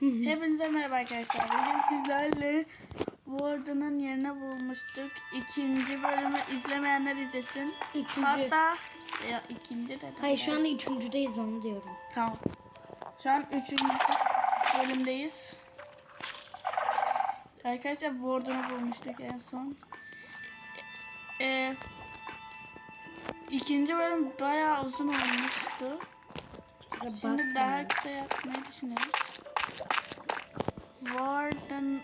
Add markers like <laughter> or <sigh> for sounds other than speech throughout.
Hepinize merhaba arkadaşlar. Bugün sizlerle Warden'ın yerine bulmuştuk. İkinci bölümü izlemeyenler izlesin. Üçüncü. Hatta ya ikinci dedim. Hayır şu anda üçüncüdeyiz onu diyorum. Tamam. Şu an üçüncü bölümdeyiz. Arkadaşlar Warden'ı bulmuştuk en son. E, e, ikinci bölüm bayağı uzun olmuştu. Şimdi daha kısa yapmayı düşünüyoruz. Warden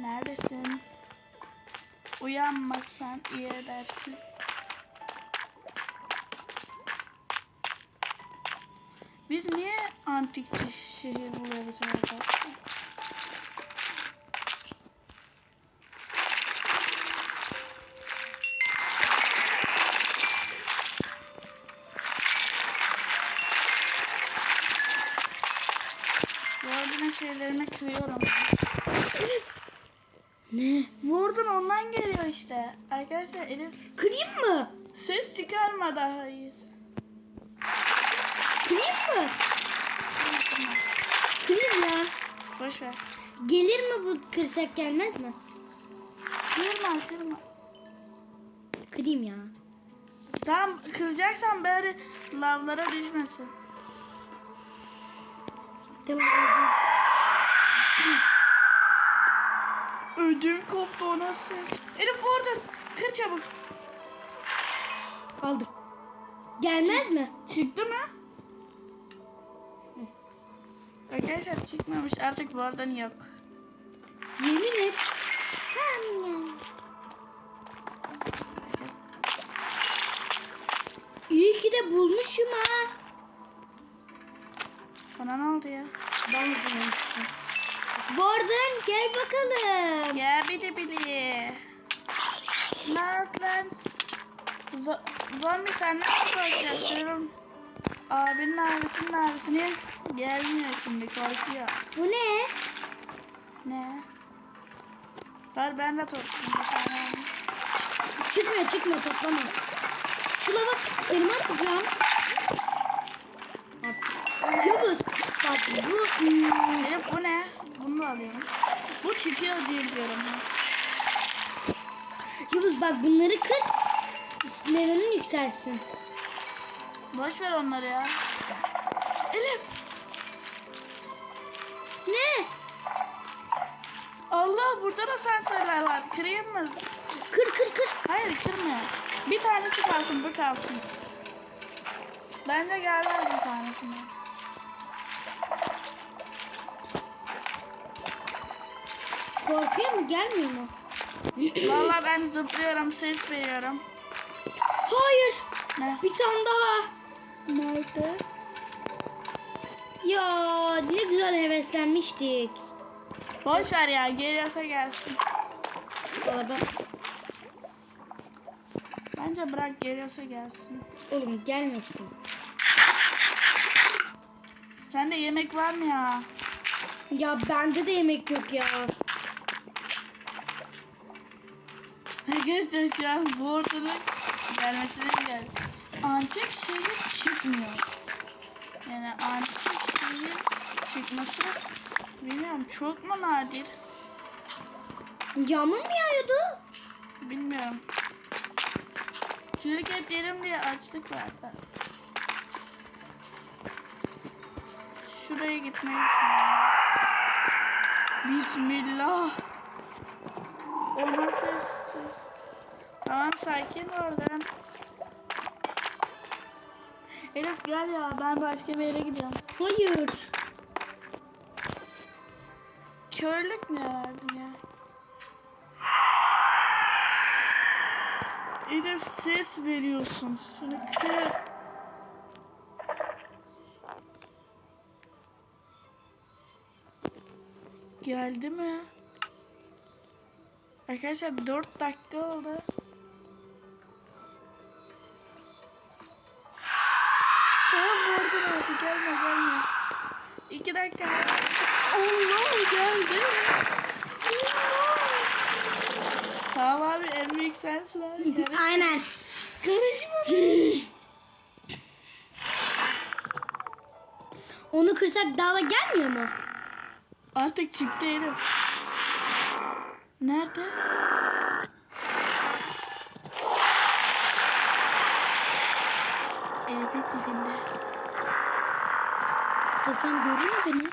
neredesin? Uyanmazsan iyi edersin. Biz niye antikçi şehir buluyoruz orada? Şeylerini kırıyorum. Ne? Warden ondan geliyor işte. Arkadaşlar Elif Kırayım mı? ses çıkarma daha iyiyiz. Kırayım mı? Kırayım ya. Boş ver. Gelir mi bu kırsak gelmez mi? Kırma kırma. Kırayım ya. Tamam kıracaksan bari lavlara düşmesin. Tamam alacağım. Ödüm koptu ona ses. Elif Warden kır çabuk. Aldım. Gelmez mi? Çıktı mı? Arkadaşlar çıkmamış artık Warden yok. Yemin et. İyi ki de bulmuşum ha. Bana ne oldu ya? Ben bulmuştum. Borden gel bakalım. Ya bili bili. Lan? Zo- zombi sen ne korkuyorsun? Abinin abisinin abisine gelmiyor şimdi korkuyor. Bu ne? Ne? Ver ben de toplayayım. Çıkmıyor çıkmıyor toplama. Şu lava pisliklerimi atacağım. Bak bu Elif bu ne? Bunu alıyorum. Bu çıkıyor diye biliyorum. Yavuz bak bunları kır. Levelin yükselsin. Boş ver onları ya. Elif. Ne? Allah burada da sensörler var. Kırayım mı? Kır kır kır. Hayır kırmıyor. Bir tanesi kalsın bu kalsın. Bence gelmez bir tanesine. Korkuyor mu gelmiyor mu? Vallahi ben zıplıyorum ses veriyorum. Hayır. Ne? Bir tane daha. Nerede? Ya ne güzel heveslenmiştik. Boş ver ya geliyorsa gelsin. Valla ben... Bence bırak geliyorsa gelsin. Oğlum gelmesin. Sende yemek var mı ya? Ya bende de yemek yok ya. Arkadaşlar şu an Warden'ın gelmesine gel. Antik şehir çıkmıyor. Yani antik şehir çıkması bilmiyorum çok mu nadir? Yağmur mu yağıyordu? Bilmiyorum. Çürük et yerim diye açlık var. da. Şuraya gitmeyi düşünüyorum. Bismillah. O nasıl ses? Tamam sakin oradan. Elif gel ya ben başka bir yere gidiyorum. Hayır. Körlük ne verdin ya? Elif ses veriyorsun. Şunu kır. Geldi mi? Arkadaşlar 4 dakika oldu. Tamam arada oldu. Gelme gelme. 2 dakika. Allah geldi. Tamam abi en büyük sensin abi. Karışma. Aynen. Karışma. Onu kırsak dağla gelmiyor mu? Artık Elif. Nerede? Elif'in dibinde. Desem görür mü beni?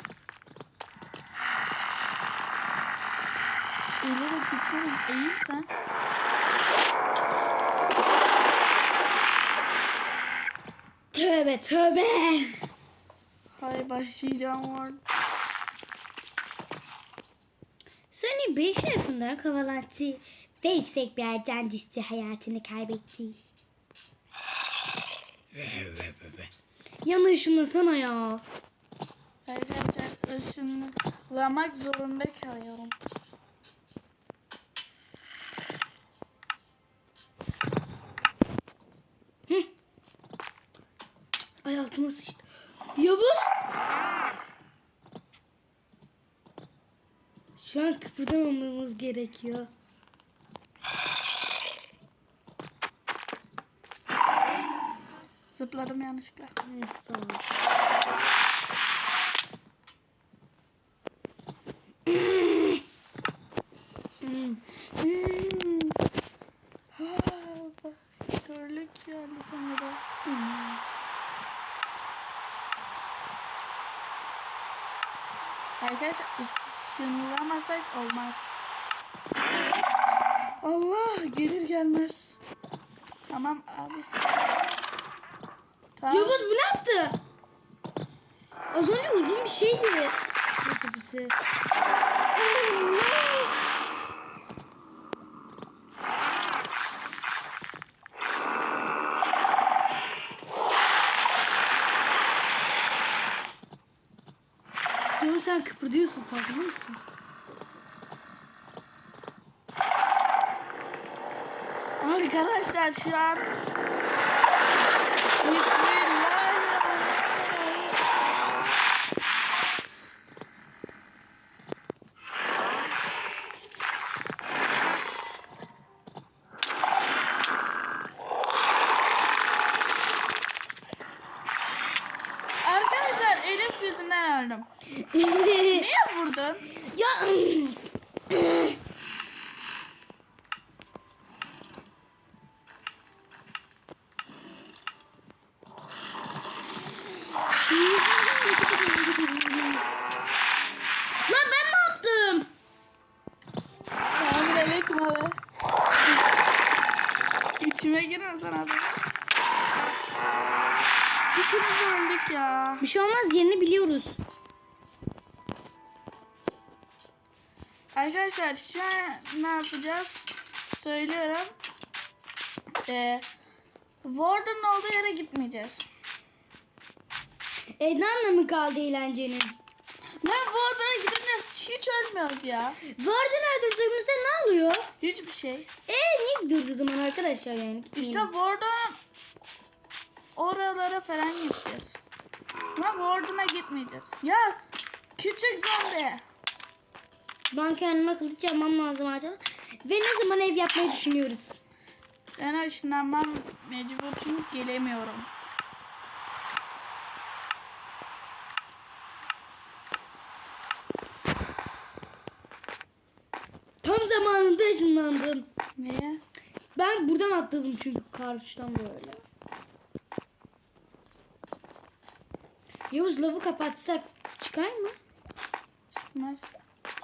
Elif'e gitsene eğilsen. Tövbe tövbe. Hay başlayacağım orada. Seni bir tarafından kovalattı ve yüksek bir yerden düştü hayatını kaybetti. Yana ışınlasana ya. Arkadaşlar ışınlamak zorunda kalıyorum. Ay altıma sıçtı. Yavuz! Şu an kıpırdamamamız gerekiyor. Zıpladım yanlışlıkla. Neyse. Körlük sana da. Arkadaşlar ışınlamasak olmaz. Allah gelir gelmez. Tamam abi. Tamam. Yavuz bu ne yaptı? Az önce uzun bir şeydi. Otobüsü. Yavuz sen kıpırdıyorsun farkında mısın? Arkadaşlar şu an Bismillahirrahmanirrahim. Arkadaşlar Elif yüzünden öldüm. <laughs> Niye vurdun? ya Lan ben ne yaptım? Selamünaleyküm abi. İçime girmesen abi. İkimiz öldük ya. Bir şey olmaz yerini biliyoruz. Arkadaşlar şu an ne yapacağız? Söylüyorum. Ee, Warden'ın olduğu yere gitmeyeceğiz. E ne anlamı kaldı eğlencenin? Lan Warden'a gidince hiç ölmüyoruz ya. Varden öldürdüğümüzde ne oluyor? Hiçbir şey. E niye durdu o zaman arkadaşlar yani? İşte Warden oralara falan gideceğiz. Ama Warden'a gitmeyeceğiz. Ya küçük zombi. Ben kendime kılıç yapmam lazım acaba. Ve ne zaman ev yapmayı düşünüyoruz? Ben ışınlanmam mecbur çünkü gelemiyorum. Tam zamanında ışınlandın. Niye? Ben buradan atladım çünkü karşıdan böyle. Yavuz lavı kapatsak çıkar mı? Çıkmaz.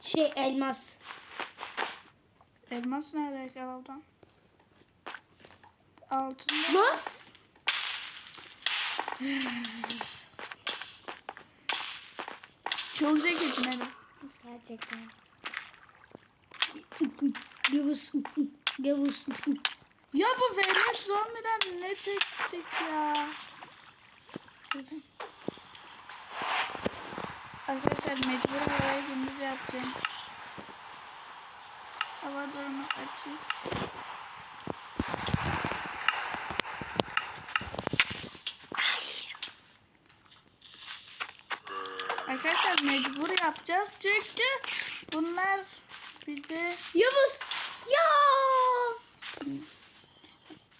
Şey elmas. Elmas nerede kaldı? Altında. Lan <laughs> Çok zekisin Elif. Gerçekten. Yavuz. Yavuz. Ya bu velet zombiden ne çektik ya? <laughs> Arkadaşlar mecbur havaya gündüz yapacağım. Hava durumu açık. Arkadaşlar mecbur yapacağız çünkü bunlar bizi Yavuz. Ya.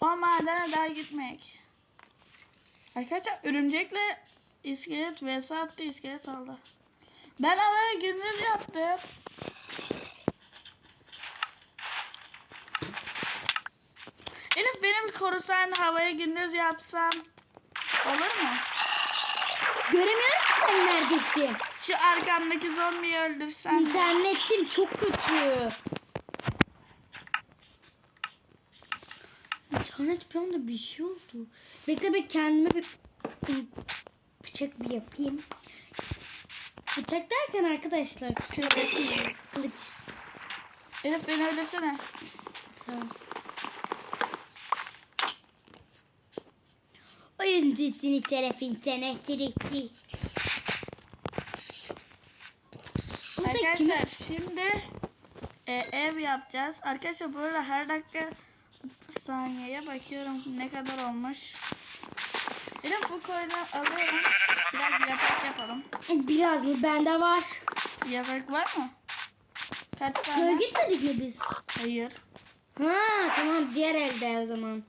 O madene daha gitmek. Arkadaşlar örümcekle iskelet vs attı iskelet aldı. Ben havaya gündüz yaptım. Elif benim korusan havaya gündüz yapsam olur mu? Göremiyorum ki sen neredesin. Şu arkamdaki zombiyi öldürsen. İnternetim çok kötü. İnternet bir anda bir şey oldu. Bekle be kendime bir bıçak bir yapayım. Bıçak derken arkadaşlar kılıç. Kılıç. Elif beni öldürsene. Tamam. Oyuncusunu taraf internet direkti. Burada kim? Arkadaşlar şimdi e, ev yapacağız. Arkadaşlar bu arada her dakika saniyeye bakıyorum ne kadar olmuş. Elif bu koyunu alıyorum. Yatak yapalım. Biraz mı? Bende var. Yatak var mı? Kaç Köye tane? gitmedik mi biz? Hayır. Ha tamam diğer evde o zaman.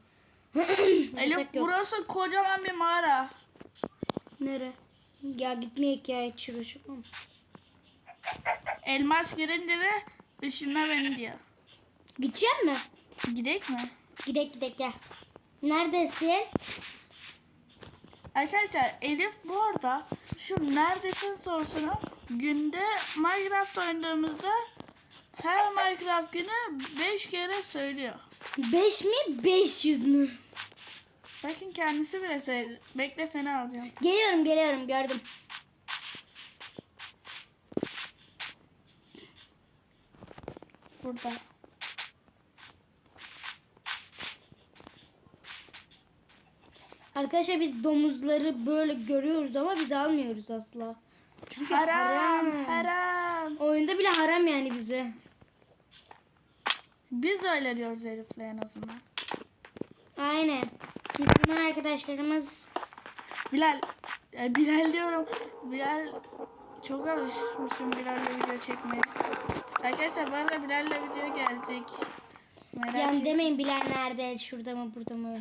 <clears throat> Elif burası kocaman bir mağara. Nere? Ya gitmeyek ya hiç uğraşamam. Elmas girince de ışınla beni diyor. Gidecek mi? Gidek mi? Gidek gidek gel. Neredesin? Arkadaşlar Elif bu arada şu neredesin sorusunu günde Minecraft oynadığımızda her Minecraft günü 5 kere söylüyor. 5 mi 500 mü? Bakın kendisi bile söyledi. Bekle seni alacağım. Geliyorum geliyorum gördüm. Burada. Arkadaşlar biz domuzları böyle görüyoruz ama biz almıyoruz asla. Çünkü Haram, haram. Oyunda bile haram yani bize. Biz öyle diyoruz Elif'le en azından. Aynen. Müslüman arkadaşlarımız Bilal, e, Bilal diyorum. Bilal çok alışmışım Bilal'le video çekmeye. Arkadaşlar bu arada Bilal'le video gelecek. Merak, yani et, demeyin Bilal nerede şurada mı burada mı?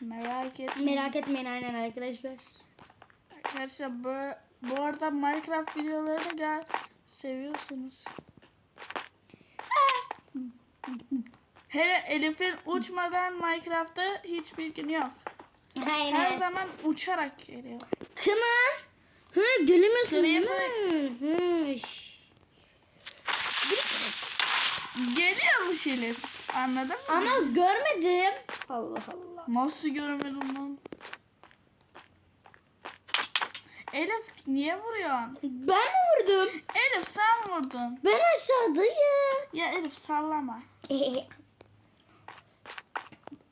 Merak etme. Merak etmeyin aynen arkadaşlar. Arkadaşlar bu, bu arada Minecraft videolarını gel seviyorsunuz. <laughs> Hele Elif'in uçmadan Minecraft'ta hiçbir gün yok. Her Aynen. zaman uçarak geliyor. On. Hı gülümüyorsun değil mi? Hı. Geliyormuş Elif. Anladın mı? Ama görmedim. Allah Allah. Nasıl görmedim lan? Elif niye vuruyorsun? Ben mi vurdum? Elif sen vurdun. Ben aşağıdayım. Ya Elif sallama. <laughs>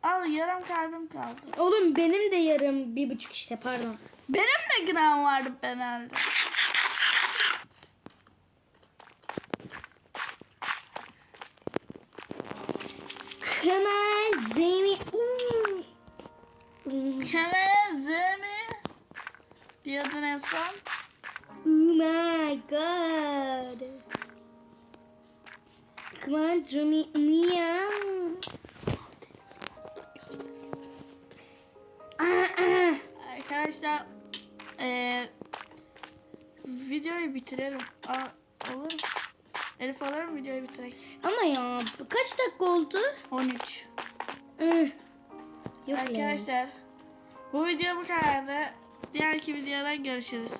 Al yarım kalbim kaldı. Oğlum benim de yarım bir buçuk işte pardon. Benim de gram vardı herhalde. Come son. Oh my god. Come on Jamie. Meow. Arkadaşlar eee videoyu bitirelim. Aa, olur mu? Elif alır mı videoyu bitirek? Ama ya kaç dakika oldu? 13. Ih. Yok. Arkadaşlar bu video bu kadardı. Diğerki videoda görüşürüz.